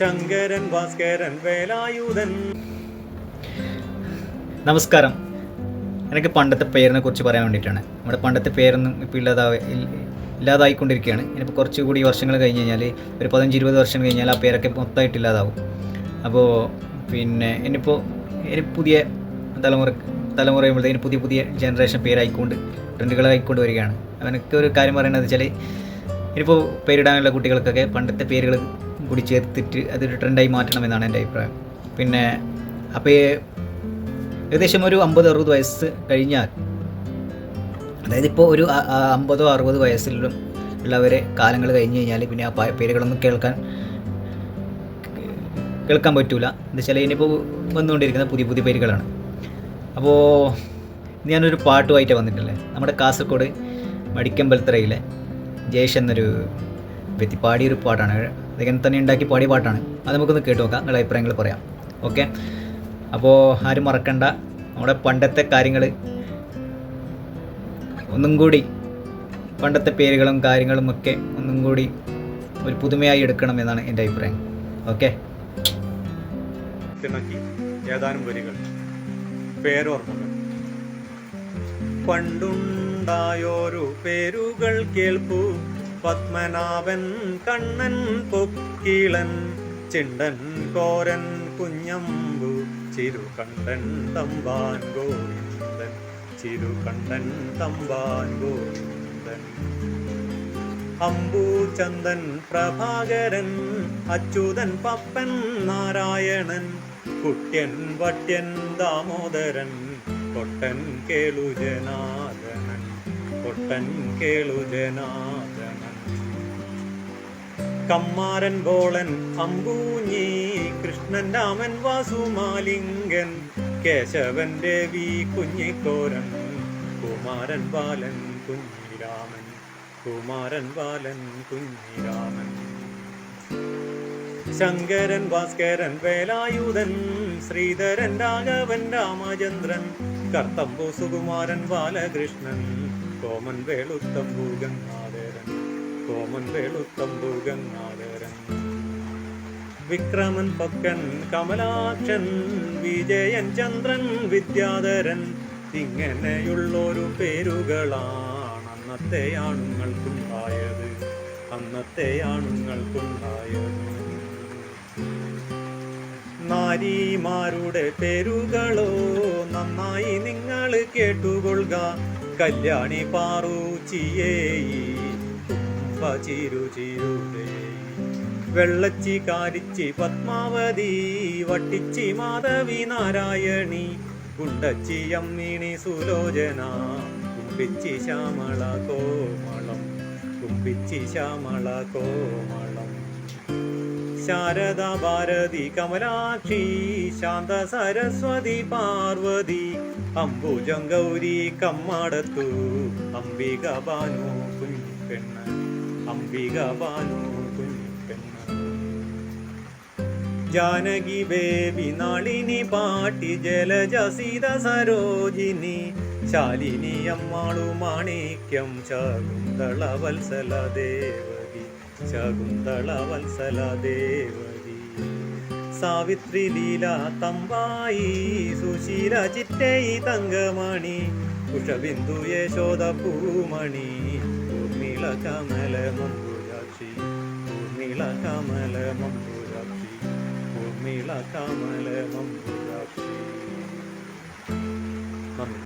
ശങ്കരൻ ഭാസ്കരൻ വേലായുധൻ. നമസ്കാരം. എനിക്ക് പണ്ടത്തെ പേരിനെ കുറിച്ച് പറയാൻ വേണ്ടിയിട്ടാണ്. നമ്മുടെ പണ്ടത്തെ പേരൊന്നും ഇപ്പോൾ ഇല്ലാതാ ഇൽ- ഇല്ലാതായിക്കൊണ്ടിരിക്കുകയാണ്. ഇനിയിപ്പോൾ കുറച്ചുകൂടി വർഷങ്ങൾ കഴിഞ്ഞ് കഴിഞ്ഞാൽ ഒരു പതിനഞ്ച് ഇരുപത് വർഷം കഴിഞ്ഞാൽ ആ പേരൊക്കെ മൊത്തമായിട്ട് ഇല്ലാതാവും. അപ്പോൾ പിന്നെ ഇനിയിപ്പോൾ ഇനി പുതിയ തലമുറ തലമുറ കഴിയുമ്പോഴത്തേന് പുതിയ പുതിയ ജനറേഷൻ പേരായിക്കൊണ്ട് ട്രെൻഡുകളായിക്കൊണ്ട് വരികയാണ്. അവനൊക്കെ ഒരു കാര്യം പറയുന്നത് വെച്ചാൽ ഇനിയിപ്പോൾ പേരിടാനുള്ള കുട്ടികൾക്കൊക്കെ പണ്ടത്തെ പേരുകൾ കൂടി ചേർത്തിട്ട് അതൊരു ട്രെൻഡായി മാറ്റണമെന്നാണ് എന്റെ അഭിപ്രായം. പിന്നെ അപ്പോൾ ഏകദേശം ഒരു അമ്പത് അറുപത് വയസ്സ് കഴിഞ്ഞാൽ അതായത് ഇപ്പോൾ ഒരു അമ്പതോ അറുപത് വയസ്സിലും ഉള്ളവരെ കാലങ്ങൾ കഴിഞ്ഞ് കഴിഞ്ഞാൽ പിന്നെ ആ പേരുകളൊന്നും കേൾക്കാൻ കേൾക്കാൻ പറ്റൂല. എന്താ വെച്ചാൽ ഇനിയിപ്പോൾ വന്നുകൊണ്ടിരിക്കുന്ന പുതിയ പുതിയ പേരുകളാണ്. അപ്പോൾ ഞാനൊരു പാട്ടുമായിട്ട് വന്നിട്ടില്ലേ? നമ്മുടെ കാസർഗോഡ് മടിക്കമ്പലത്തറയിലെ ജയേഷ് എന്നൊരു വ്യക്തി പാടിയൊരു പാട്ടാണ്. അദ്ദേഹം തന്നെ ഉണ്ടാക്കി പാടിയ പാട്ടാണ്. അത് നമുക്കൊന്ന് കേട്ട് നോക്കാം. നിങ്ങളുടെ അഭിപ്രായങ്ങൾ പറയാം. ഓക്കെ? അപ്പോൾ ആരും മറക്കണ്ട. നമ്മുടെ പണ്ടത്തെ കാര്യങ്ങൾ ഒന്നും കൂടി പണ്ടത്തെ പേരുകളും കാര്യങ്ങളും ഒക്കെ ഒന്നും കൂടി ഒരു പുതുമയായി എടുക്കണം എന്നാണ് എന്റെ അഭിപ്രായം. ഓക്കെ? ഏതാനും വരികൾ. പേരോർമ്മകൾ. പണ്ടുണ്ടായോരു പേരുകൾ കേൾപ്പു. പത്മനാഭൻ കണ്ണൻ പൊക്കിളൻ ചിണ്ടൻ കോരൻ കുഞ്ഞമ്പു ചിരുകണ്ഠൻ തമ്പാൻ ഗോവിന്ദൻ ചിരുകണ്ഠൻ തമ്പാൻ ഗോവിന്ദൻ. അമ്പൂചന്ദൻ പ്രഭാകരൻ അച്യുതൻ പപ്പൻ നാരായണൻ കുട്യൻ വട്യൻ ദാമോദരൻ കൊട്ടൻ കേളുജനാദനൻ കൊട്ടൻ കേളുജനാദനൻ കമ്മാരൻ ബോളൻ അമ്പൂഞ്ഞി കൃഷ്ണൻ രാമൻ വാസുമാലിംഗൻ കേശവൻ രവി കുഞ്ഞിക്കോരൻ കുമാരൻ ബാലൻ കുഞ്ഞിരാമൻ കുമാരൻ ബാലൻ കുഞ്ഞിരാമൻ ശങ്കരൻ ഭാസ്കരൻ വേലായുധൻ ശ്രീധരൻ രാഘവൻ രാമചന്ദ്രൻ കർത്തമ്പു സുകുമാരൻ ബാലകൃഷ്ണൻ കോമൻ വേളുത്തമ്പു ഗംഗാധരൻ കോമൻ വേളുത്തമ്പു ഗംഗാധരൻ വിക്രമൻ പക്കൻ കമലാക്ഷൻ വിജയൻ ചന്ദ്രൻ വിദ്യാധരൻ. ഇങ്ങനെയുള്ളൊരു പേരുകളാണ് അന്നത്തെ ആണുങ്ങൾക്കുണ്ടായത് അന്നത്തെ ആണുങ്ങൾക്കുണ്ടായത് നാരിമാരുടെ പേരുകളോ നന്നായി നിങ്ങൾ കേട്ടുകൊള്ളുക. കല്യാണി പാറൂച്ചിയേയി ചിയേയി കുംഭ ചിരു ചിരുതേയി വെള്ളച്ചി കാരിച്ചി പത്മാവതി വട്ടിച്ചി മാധവി നാരായണി കുണ്ടച്ചി അമ്മിണി സുലോചന കുമ്പിച്ചി ശ്യാമള കോമളം കുമ്പിച്ചി ശ്യാമള കോമളം. ശാരദ ഭാരതി കമലാക്ഷി ശാന്ത സരസ്വതി പാർവതി അംബുജം ഗൗരി കമ്മാടത്തു അംബിക ബാനു കുഞ്ഞിപ്പെണ്ണ് അംബിക ബാനു കുഞ്ഞിപ്പെണ്ണ്. ജാനകി ബേബി നാളിനി പാട്ടി ജലജ സീത സരോജിനി ശാലിനി അമ്മാളു മാണിക്യം ശകുന്തള വത്സല ദേവതി ശകുന്തള വത്സല ദേവതി സാവിത്രി ലീല തമ്പായി സുശീല ചിറ്റൈ തങ്കമണി കുഷബിന്ദു യശോദ പൂമണി ഊർമിള കമല മമ്പുരാക്ഷി ഊർമിള കമല മമ്പുരാക്ഷി ഊർമിള കമല മമ്പുരാക്ഷി